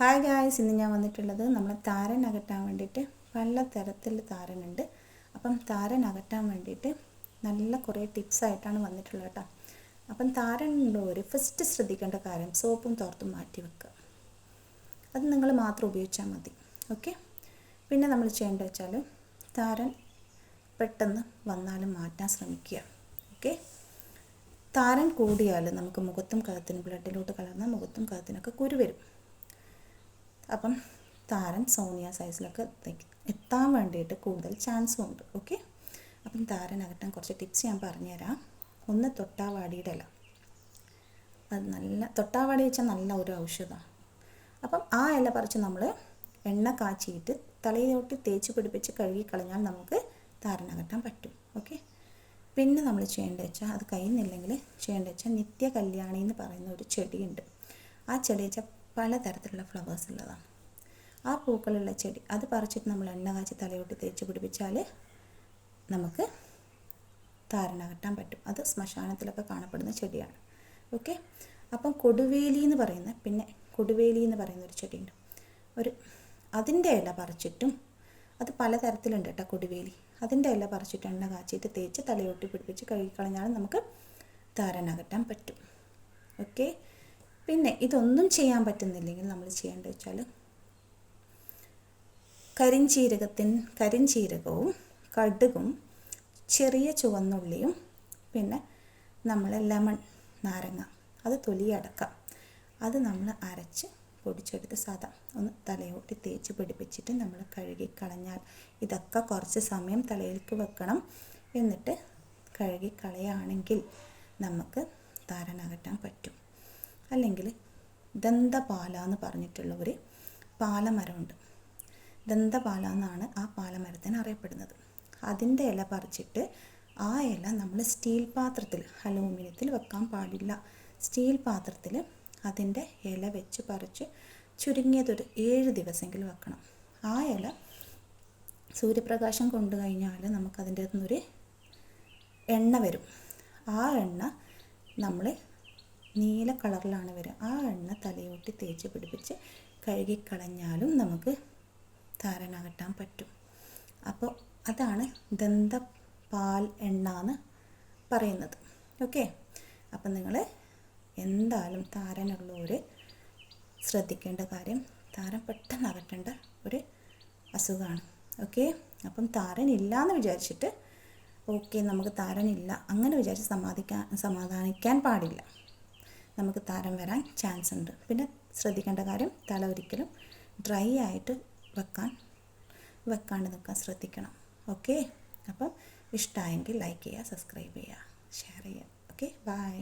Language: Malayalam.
ഹായ് ഗായ്സ് ഇന്ന് ഞാൻ വന്നിട്ടുള്ളത് നമ്മൾ താരൻ അകറ്റാൻ വേണ്ടിയിട്ട് പല തരത്തിൽ താരനുണ്ട്. അപ്പം താരൻ അകറ്റാൻ വേണ്ടിയിട്ട് നല്ല കുറേ ടിപ്സ് ആയിട്ടാണ് വന്നിട്ടുള്ളത് കേട്ടോ. അപ്പം താരൻ ഉള്ളവർ ഫസ്റ്റ് ശ്രദ്ധിക്കേണ്ട കാര്യം സോപ്പും തോർത്തും മാറ്റി വെക്കുക അത് നിങ്ങൾ മാത്രം ഉപയോഗിച്ചാൽ മതി. ഓക്കെ പിന്നെ നമ്മൾ ചെയ്യേണ്ടത് വെച്ചാൽ താരൻ പെട്ടെന്ന് വന്നാലും മാറ്റാൻ ശ്രമിക്കുക. ഓക്കെ താരൻ കൂടിയാൽ നമുക്ക് മുഖത്തും കഴുത്തിനും ബ്ലഡിലോട്ട് കലർന്നാൽ മുഖത്തും കഴുത്തിനൊക്കെ കുരു വരും. അപ്പം താരൻ സോണിയ സൈസിലൊക്കെ എത്താൻ വേണ്ടിയിട്ട് കൂടുതൽ ചാൻസും ഉണ്ട് ഓക്കെ അപ്പം താരൻ അകറ്റാൻ കുറച്ച് ടിപ്സ് ഞാൻ പറഞ്ഞുതരാം. ഒന്ന് തൊട്ടാവാടിയുടെ ഇല. അത് നല്ല തൊട്ടാവാടി വെച്ചാൽ നല്ല ഒരു ഔഷധമാണ്. അപ്പം ആ ഇല പറിച്ച് നമ്മൾ എണ്ണ കാച്ചിയിട്ട് തലയിലോട്ട് തേച്ച് പിടിപ്പിച്ച് കഴുകി കളഞ്ഞാൽ നമുക്ക് താരനകറ്റാൻ പറ്റും ഓക്കെ പിന്നെ നമ്മൾ ചെയ്യേണ്ടത് വെച്ചാൽ അത് കഴിയുന്നില്ലെങ്കിൽ ചെയ്യേണ്ടത് വെച്ചാൽ നിത്യ കല്യാണി എന്ന് പറയുന്ന ഒരു ചെടിയുണ്ട്. ആ ചെടി വെച്ചാൽ പലതരത്തിലുള്ള ഫ്ലവേഴ്സ് ഉള്ളതാണ്. ആ പൂക്കളുള്ള ചെടി അത് പറിച്ചിട്ട് നമ്മൾ എണ്ണ കാച്ചി തലയോട്ട് തേച്ച് പിടിപ്പിച്ചാൽ നമുക്ക് താരനകറ്റാൻ പറ്റും. അത് ശ്മശാനത്തിലൊക്കെ കാണപ്പെടുന്ന ചെടിയാണ്. ഓക്കെ അപ്പം കൊടുവേലി എന്ന് പറയുന്ന പിന്നെ കൊടുവേലി എന്ന് പറയുന്ന ഒരു ചെടിയുണ്ട്. ഒരു അതിന്റെ ഇല പറിച്ചിട്ടും അത് പലതരത്തിലുണ്ട് കേട്ടോ കൊടുവേലി. അതിന്റെ ഇല പറിച്ചിട്ട് എണ്ണ കാച്ചിട്ട് തേച്ച് തലയൊട്ടി പിടിപ്പിച്ച് കഴുകിക്കളഞ്ഞാൽ നമുക്ക് താരനകറ്റാൻ പറ്റും. ഓക്കെ പിന്നെ ഇതൊന്നും ചെയ്യാൻ പറ്റുന്നില്ലെങ്കിൽ നമ്മൾ ചെയ്യേണ്ടത് വെച്ചാൽ കരിഞ്ചീരകത്തിൻ കരിഞ്ചീരകവും കടുകും ചെറിയ ചുവന്നുള്ളിയും പിന്നെ നമ്മൾ ലെമൺ നാരങ്ങ അത് തൊലിയടക്കാം അത് നമ്മൾ അരച്ച് പൊടിച്ചെടുത്ത് സാധാ ഒന്ന് തലയോട്ടി തേച്ച് പിടിപ്പിച്ചിട്ട് നമ്മൾ കഴുകി കളഞ്ഞാൽ ഇതൊക്കെ കുറച്ച് സമയം തലയിലേക്ക് വെക്കണം. എന്നിട്ട് കഴുകി കളയുകയാണെങ്കിൽ നമുക്ക് താരനകറ്റാൻ പറ്റും. അല്ലെങ്കിൽ ദന്തപാല എന്ന് പറഞ്ഞിട്ടുള്ള ഒരു പാലമരമുണ്ട്. ദന്തപാല എന്നാണ് ആ പാലമരത്തിന് അറിയപ്പെടുന്നത്. അതിന്റെ ഇല പറിച്ചിട്ട് ആ ഇല നമ്മൾ സ്റ്റീൽ പാത്രത്തിൽ അലൂമിനിയത്തിൽ വെക്കാൻ പാടില്ല. സ്റ്റീൽ പാത്രത്തിൽ അതിന്റെ ഇല വെച്ച് പറിച്ച് ചുരുങ്ങിയതൊരു ഏഴ് ദിവസമെങ്കിലും വെക്കണം. ആ ഇല സൂര്യപ്രകാശം കൊണ്ടു കഴിഞ്ഞാൽ നമുക്കതിന്റെ നിന്നൊരു എണ്ണ വരും. ആ എണ്ണ നമ്മൾ നീല കളറിലാണ് വരിക. ആ എണ്ണ തലയോട്ടി തേച്ച് പിടിപ്പിച്ച് കഴുകിക്കളഞ്ഞാലും നമുക്ക് താരനകറ്റാൻ പറ്റും. അപ്പോൾ അതാണ് ദന്ത പാൽ എണ്ണ എന്ന് പറയുന്നത്. ഓക്കെ? അപ്പം നിങ്ങൾ എന്തായാലും താരനുള്ളവർ ശ്രദ്ധിക്കേണ്ട കാര്യം താരൻ പെട്ടെന്ന് അകറ്റേണ്ട ഒരു അസുഖമാണ്. ഓക്കെ? അപ്പം താരൻ ഇല്ല എന്ന് വിചാരിച്ചിട്ട് ഓക്കെ നമുക്ക് താരനില്ല. അങ്ങനെ വിചാരിച്ച് സമാധിക്കാൻ സമാധാനിക്കാൻ പാടില്ല. നമുക്ക് താരം വരാൻ ചാൻസ് ഉണ്ട്. പിന്നെ ശ്രദ്ധിക്കേണ്ട കാര്യം തല ഒരിക്കലും ഡ്രൈ ആയിട്ട് വെക്കാൻ വെക്കാണ്ട് നിൽക്കാൻ ശ്രദ്ധിക്കണം. ഓക്കെ അപ്പം ഇഷ്ടമായെങ്കിൽ ലൈക്ക് ചെയ്യുക സബ്സ്ക്രൈബ് ചെയ്യുക ഷെയർ ചെയ്യുക. Okay bye